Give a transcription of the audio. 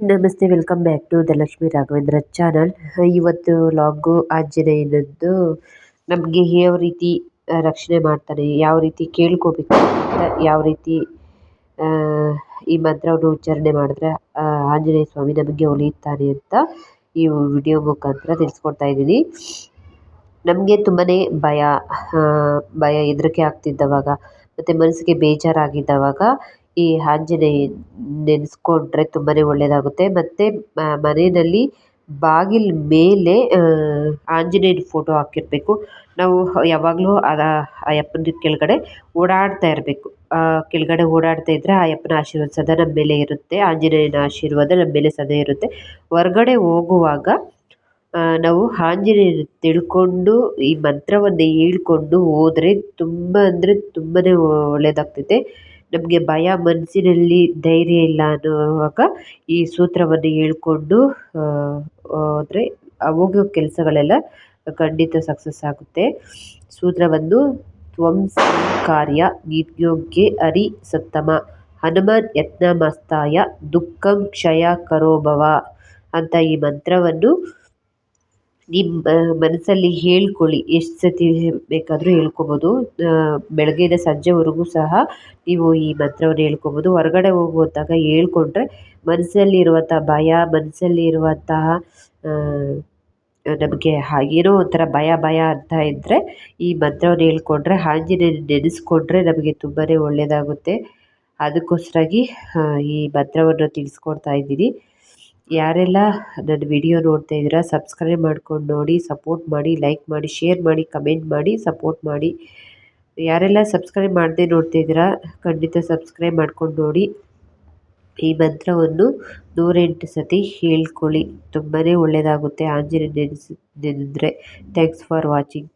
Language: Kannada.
ನಮಸ್ತೆ, welcome back to Dhanalakshmi Lakshmi Raghavendra channel. ಇವತ್ತು ಲಾಗು ಆಂಜನೇಯನದ್ದು ನಮಗೆ ಯಾವ ರೀತಿ ರಕ್ಷಣೆ ಮಾಡ್ತಾನೆ ಯಾವ ರೀತಿ ಕೇಳ್ಕೋಬೇಕು ಯಾವ ರೀತಿ ಈ ಮಂತ್ರವನ್ನು ಉಚ್ಚಾರಣೆ ಮಾಡಿದ್ರೆ ಆಂಜನೇಯ ಸ್ವಾಮಿ ನಮಗೆ ಒಲಿಯುತ್ತಾನೆ ಅಂತ ಈ ವಿಡಿಯೋ ಮುಖಾಂತರ ತಿಳಿಸ್ಕೊಡ್ತಾ ಇದ್ದೀನಿ. ನಮಗೆ ತುಂಬಾ ಭಯ ಭಯ ಹೆದರಿಕೆ ಆಗ್ತಿದ್ದವಾಗ, ಮತ್ತು ಮನಸ್ಸಿಗೆ ಬೇಜಾರಾಗಿದ್ದವಾಗ ಈ ಆಂಜನೇಯ ನೆನೆಸ್ಕೊಂಡ್ರೆ ತುಂಬಾ ಒಳ್ಳೆಯದಾಗುತ್ತೆ ಮತ್ತು ಮನೆಯಲ್ಲಿ ಬಾಗಿಲ ಮೇಲೆ ಆಂಜನೇಯನ ಫೋಟೋ ಹಾಕಿರಬೇಕು. ನಾವು ಯಾವಾಗಲೂ ಅದ ಆ ಅಯ್ಯಪ್ಪನ ಕೆಳಗಡೆ ಓಡಾಡ್ತಾ ಇರಬೇಕು. ಕೆಳಗಡೆ ಓಡಾಡ್ತಾ ಇದ್ದರೆ ಆ ಅಪ್ಪನ ಆಶೀರ್ವಾದ ಸದಾ ನಮ್ಮ ಮೇಲೆ ಇರುತ್ತೆ. ಆಂಜನೇಯನ ಆಶೀರ್ವಾದ ನಮ್ಮ ಮೇಲೆ ಸದಾ ಇರುತ್ತೆ. ಹೊರ್ಗಡೆ ಹೋಗುವಾಗ ನಾವು ಆಂಜನೇಯನ ತಿಳ್ಕೊಂಡು, ಈ ಮಂತ್ರವನ್ನು ಹೇಳ್ಕೊಂಡು ಹೋದರೆ ತುಂಬ ಅಂದರೆ ತುಂಬಾ ಒಳ್ಳೆಯದಾಗ್ತೈತೆ ನಮಗೆ ಭಯ ಮನಸ್ಸಿನಲ್ಲಿ ಧೈರ್ಯ ಇಲ್ಲ ಅನ್ನುವಾಗ ಈ ಸೂತ್ರವನ್ನು ಹೇಳ್ಕೊಂಡು ಹೋದರೆ ಹೋಗೋ ಕೆಲಸಗಳೆಲ್ಲ ಖಂಡಿತ ಸಕ್ಸಸ್ ಆಗುತ್ತೆ. ಸೂತ್ರವನ್ನು ತ್ವಂ ಕಾರ್ಯ ನಿಯೋಗ್ಯೆ ಹರಿ ಸತ್ತಮ. ಹನುಮಾನ್ ಯತ್ನಮಸ್ತಾಯ, ದುಃಖಂ ಕ್ಷಯ ಕರೋಭವ ಅಂತ ಈ ಮಂತ್ರವನ್ನು ನಿಮ್ಮ ಮನಸ್ಸಲ್ಲಿ ಹೇಳ್ಕೊಳ್ಳಿ. ಎಷ್ಟು ಸತಿ ಬೇಕಾದರೂ ಹೇಳ್ಕೊಬೋದು. ಬೆಳಗ್ಗೆಯಿಂದ ಸಂಜೆವರೆಗೂ ಸಹ ನೀವು ಈ ಮಂತ್ರವನ್ನು ಹೇಳ್ಕೊಬೋದು. ಹೊರಗಡೆ ಹೋಗುವಾಗ ಹೇಳ್ಕೊಂಡ್ರೆ ಮನಸ್ಸಲ್ಲಿರುವಂಥ ಭಯ ಮನಸ್ಸಲ್ಲಿರುವಂತಹ ನಮಗೆ ಏನೋ ಒಂಥರ ಭಯ ಭಯ ಅಂತ ಇದ್ದರೆ ಈ ಮಂತ್ರವನ್ನು ಹೇಳ್ಕೊಂಡ್ರೆ ಆಂಜನೇಯನ ನೆನೆಸ್ಕೊಂಡ್ರೆ ನಮಗೆ ತುಂಬಾ ಒಳ್ಳೆಯದಾಗುತ್ತೆ ಅದಕ್ಕೋಸ್ಕರಾಗಿ ಈ ಮಂತ್ರವನ್ನು ತಿಳಿಸ್ಕೊಡ್ತಾ ಇದ್ದೀನಿ. ಯಾರೆಲ್ಲ ನನ್ನ ವಿಡಿಯೋ ನೋಡ್ತಾ ಇದ್ದೀರಾ ಸಬ್ಸ್ಕ್ರೈಬ್ ಮಾಡ್ಕೊಂಡು ನೋಡಿ ಸಪೋರ್ಟ್ ಮಾಡಿ ಲೈಕ್ ಮಾಡಿ ಶೇರ್ ಮಾಡಿ ಕಮೆಂಟ್ ಮಾಡಿ ಸಪೋರ್ಟ್ ಮಾಡಿ. ಯಾರೆಲ್ಲ ಸಬ್ಸ್ಕ್ರೈಬ್ ಮಾಡದೆ ನೋಡ್ತಿದ್ದೀರಾ ಖಂಡಿತ ಸಬ್ಸ್ಕ್ರೈಬ್ ಮಾಡ್ಕೊಂಡು ನೋಡಿ. ಈ ಮಂತ್ರವನ್ನು ನೂರೆಂಟು ಸತಿ ಹೇಳ್ಕೊಳ್ಳಿ. ತುಂಬಾ ಒಳ್ಳೆಯದಾಗುತ್ತೆ ಆಂಜನೇಯ ನೆನೆಸಿ, ನೆನೆದ್ರೆ. Thanks for watching